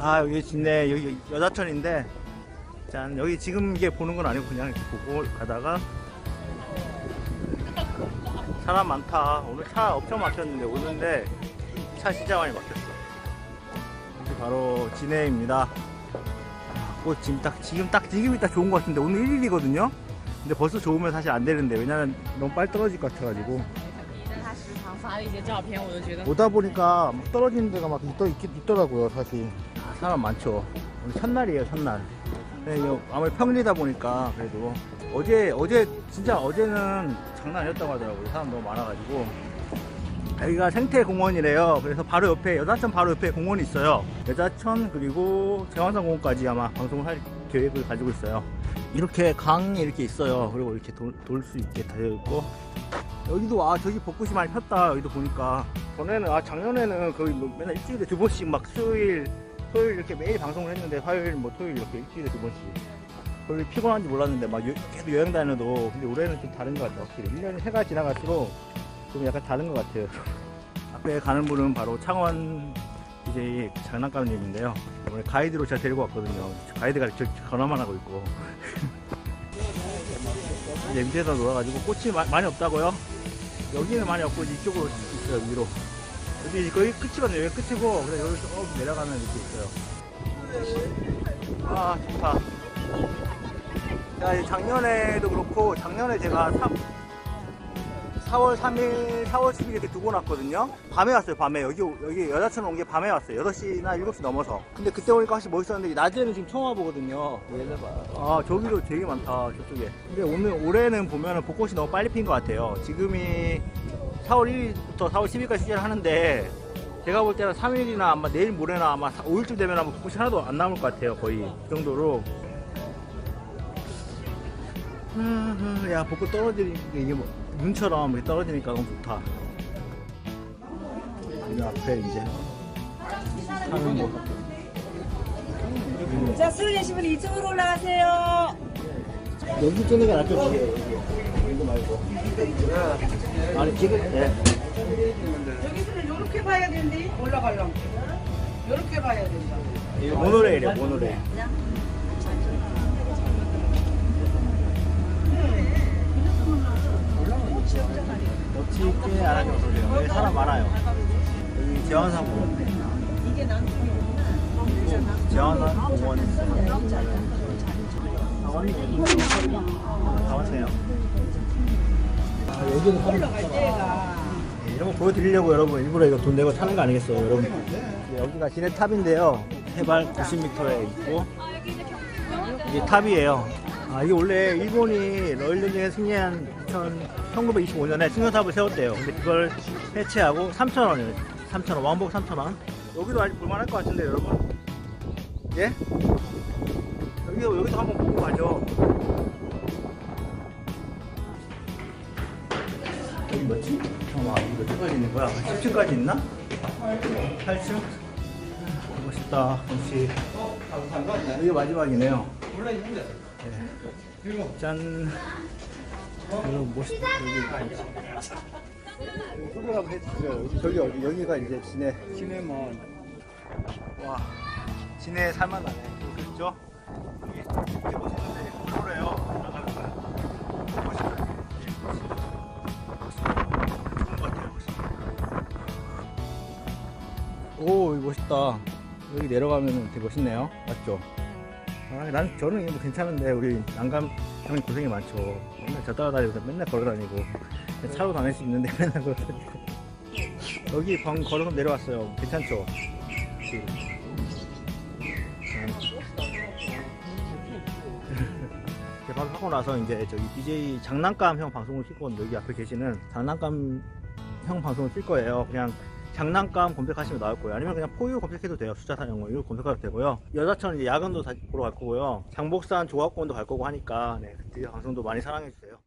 아 여기 진네 여기 여자천인데 짠 여기 지금 이게 보는 건 아니고 그냥 보고 가다가 사람 많다. 오늘 차 엄청 막혔는데 오는데 차 진짜 많이 막혔어. 여기 바로 진해입니다. 꽃 지금 딱 지금 딱 지금이 딱 좋은 것 같은데 오늘 1일이거든요? 근데 벌써 좋으면 사실 안 되는데 왜냐면 너무 빨리 떨어질 것 같아가지고. 오다 보니까 막 떨어지는 데가 막 있더라고요 사실. 사람 많죠. 오늘 첫날이에요 첫날. 아무래도 평일이다 보니까 그래도 어제 어제 진짜 어제는 장난 아니었다고 하더라고요. 사람 너무 많아가지고. 여기가 생태공원이래요. 그래서 바로 옆에 여자천 바로 옆에 공원이 있어요. 여자천 그리고 제왕산 공원까지 아마 방송을 할 계획을 가지고 있어요. 이렇게 강이 이렇게 있어요. 그리고 이렇게 돌 수 있게 되어 있고. 여기도 아 저기 벚꽃이 많이 폈다. 여기도 보니까. 전에는 아 작년에는 거의 뭐 맨날 일주일에 두 번씩 막 수요일 토요일 이렇게 매일 방송을 했는데 화요일 뭐 토요일 이렇게 일주일에 두 번씩 거의 피곤한지 몰랐는데 막 여- 계속 여행 다녀도 근데 올해는 좀 다른 것 같아요 확실히. 1년이 해가 지나갈수록 좀 약간 다른 것 같아요. 앞에 가는 분은 바로 창원 DJ 장난감님인데요. 오늘 가이드로 제가 데리고 왔거든요. 가이드가 저 전화만 하고 있고. 이제 밑에서 놀아가지고 꽃이 마- 많이 없다고요? 여기는 많이 없고 이쪽으로 있어요 위로 여기 거의 끝이거든요. 여기 끝이고 그래 여기 쭉 내려가면 이렇게 있어요. 아 좋다. 야, 이 작년에도 그렇고 작년에 제가 3, 4월 3일 4월 10일 이렇게 두고 놨거든요. 밤에 왔어요 밤에. 여기 여기 여자천 온게 밤에 왔어요. 8시나 7시 넘어서. 근데 그때 오니까 확실히 멋있었는데 낮에는 지금 처음 와보거든요. 아 저기도 되게 많다 저쪽에. 근데 오늘 올해는 보면은 벚꽃이 너무 빨리 핀 것 같아요. 지금이 4월 1일부터 4월 10일까지 시작을 하는데 제가 볼 때는 3일이나 아마 내일 모레나 아마 5일쯤 되면 아마 벚꽃이 하나도 안 남을 것 같아요 거의. 그 정도로. 아, 야 벚꽃 떨어지는 게 이게 뭐 눈처럼 이렇게 떨어지니까 너무 좋다. 이 앞에 이제 하는 거. 자, 술분 이쪽으로 올라가세요. 여기 여기 여기 이거 말고 아니 지금 예. 여기서는 이렇게 봐야 되는데 올라가려면. 이렇게 봐야 된다. 모노레일 어찌 있게 안 하죠 그래요. 여기 사람 많아요. 여기 재환산 공원. 이게 난 재환산 공원. 있어요 다 왔네요. 아, 여기는 사람 올라갈 때가. 네, 이런 거 보여드리려고 여러분 일부러 이거 돈 내고 타는 거 아니겠어요 여러분? 네, 여기가 시내탑인데요. 해발 90m에 있고. 이게 탑이에요. 아 이게 원래 일본이 러일전쟁에 승리한 1925년에 승려탑을 세웠대요. 근데 그걸 해체하고 3,000원이에요. 3,000원 왕복 3,000원. 여기도 아직 볼만할 것 같은데 여러분. 예? 여기도 여기도 한번 보고 가죠 몇 층까지 있는 거야? 10층까지 있나? 8층? 멋있다 역시 이게 마지막이네요 네. 짠 여러분 멋있다 여기 소개 한번 해주세요 저기 어디 여기가 이제 진해 진해먼 와 진해 살만하네 그렇죠? 여기 이렇게 멋있는데 그래요 오, 멋있다. 여기 내려가면 되게 멋있네요. 맞죠? 아, 난 저는 이거 괜찮은데 우리 난감 형이 고생이 많죠. 맨날 저 따라다니면서 맨날 걸어다니고 차로 다닐 수 있는데 맨날 걸어다니고 여기 방 걸어서 내려왔어요. 괜찮죠? 그, 개발하고 나서 이제 저기 BJ 장난감 형 방송을 킬고 여기 앞에 계시는 장난감 형 방송을 킬 거예요. 그냥 장난감 검색하시면 나올 거예요. 아니면 그냥 포유 검색해도 돼요. 숫자 사용을 이거 검색해도 되고요. 여자천 이제 야근도 다시 보러 갈 거고요. 장복산 조합공원도 갈 거고 하니까 네, 그때 방송도 많이 사랑해 주세요.